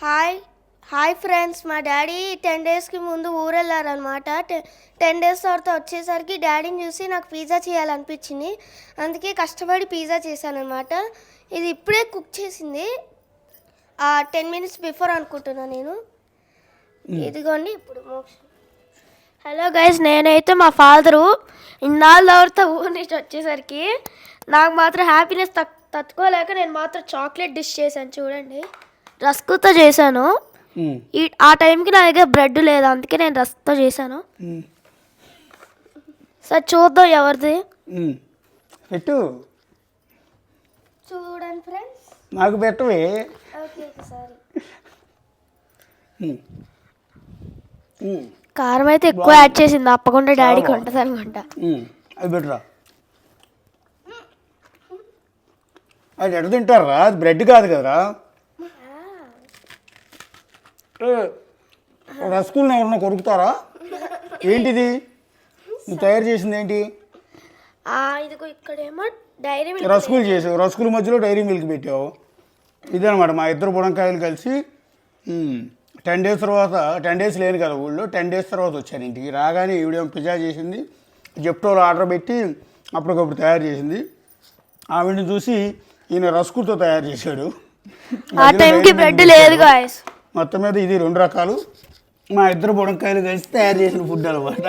Hi hi friends మా daddy ten డేస్కి ముందు ఊరు వెళ్ళారనమాట టెన్ డేస్ తర్వాత వచ్చేసరికి డాడీని చూసి నాకు పిజ్జా చేయాలనిపించింది. అందుకే కష్టపడి పిజ్జా చేశానమాట ఇది ఇప్పుడే కుక్ చేసింది. టెన్ మినిట్స్ బిఫోర్ అనుకుంటున్నా నేను. ఇదిగోండి ఇప్పుడు హలో గైస్ నేనైతే మా ఫాదరు ఇన్నాళ్ళ తర్వాత ఊరి నుంచి వచ్చేసరికి నాకు మాత్రం హ్యాపీనెస్ తక్ తట్టుకోలేక నేను మాత్రం చాక్లెట్ డిష్ చేశాను. చూడండి. రస్కుతో చేశాను. ఈ ఆ టైంకి నా దగ్గర బ్రెడ్ లేదు అందుకే నేను రస్క్తో చేశాను. సార్ చూద్దాం ఎవరిది. పెట్టు. చూడండి ఫ్రెండ్స్. నాకు పెట్టవే. కారం అయితే ఎక్కువ యాడ్ చేసింది తప్పకుండా డాడీకి ఉంటుంది అనుకుంటా. అది పెట్టురా. అది ఎడ తింటారా? అది బ్రెడ్ కాదు కదరా. రసగుల్ని ఎవరన్నా కొరుకుతారా? ఏంటిది? నువ్వు తయారు చేసింది ఏంటి? ఇదిగో ఇక్కడేమో డైరీ మిల్క్ రసగులు చేసావు. రసగుల మధ్యలో డైరీ మిల్క్ పెట్టావు. ఇదనమాట మా ఇద్దరు బుడంకాయలు కలిసి టెన్ డేస్ తర్వాత టెన్ డేస్ లేను కదా ఊళ్ళో టెన్ డేస్ తర్వాత వచ్చాను ఇంటికి. రాగానే ఈవిడ పిజ్జా చేసింది. జెప్టోలో ఆర్డర్ పెట్టి అప్పటికప్పుడు తయారు చేసింది. ఆవిడని చూసి ఈయన రసగులతో తయారు చేశాడు. ఆ టైంకి బ్రెడ్ లేదు గాయస్ మొత్తం మీద ఇది రెండు రకాలు. మా ఇద్దరు బుడంకాయలు కలిసి తయారు చేసిన ఫుడ్ అనమాట